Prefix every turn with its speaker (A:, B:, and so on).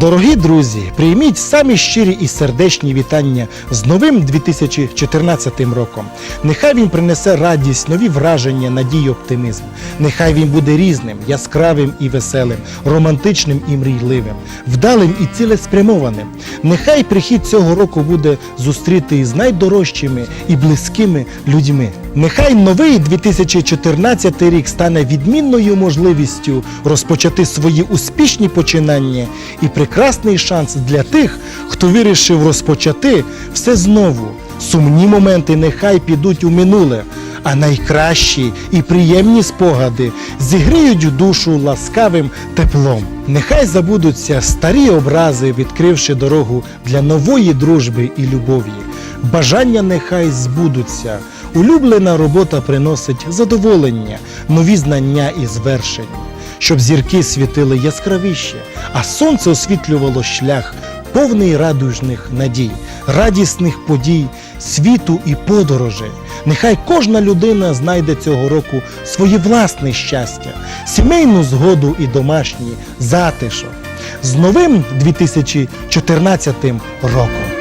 A: Дорогі друзі, прийміть самі щирі і сердечні вітання з новим 2014 роком. Нехай він принесе радість, нові враження, надію, оптимізм. Нехай він буде різним, яскравим і веселим, романтичним і мрійливим, вдалим і цілеспрямованим. Нехай прихід цього року буде зустрітий з найдорожчими і близькими людьми. Нехай новий 2014 рік стане відмінною можливістю розпочати свої успішні починання і прекрасний шанс для тих, хто вирішив розпочати все знову. Сумні моменти нехай підуть у минуле, а найкращі і приємні спогади зігріють душу ласкавим теплом. Нехай забудуться старі образи, відкривши дорогу для нової дружби і любові. Бажання нехай збудуться. Улюблена робота приносить задоволення, нові знання і звершення, щоб зірки світили яскравіше, а сонце освітлювало шлях, повний радужних надій, радісних подій, світу і подорожей. Нехай кожна людина знайде цього року своє власне щастя, сімейну згоду і домашній затишок. З новим 2014 роком!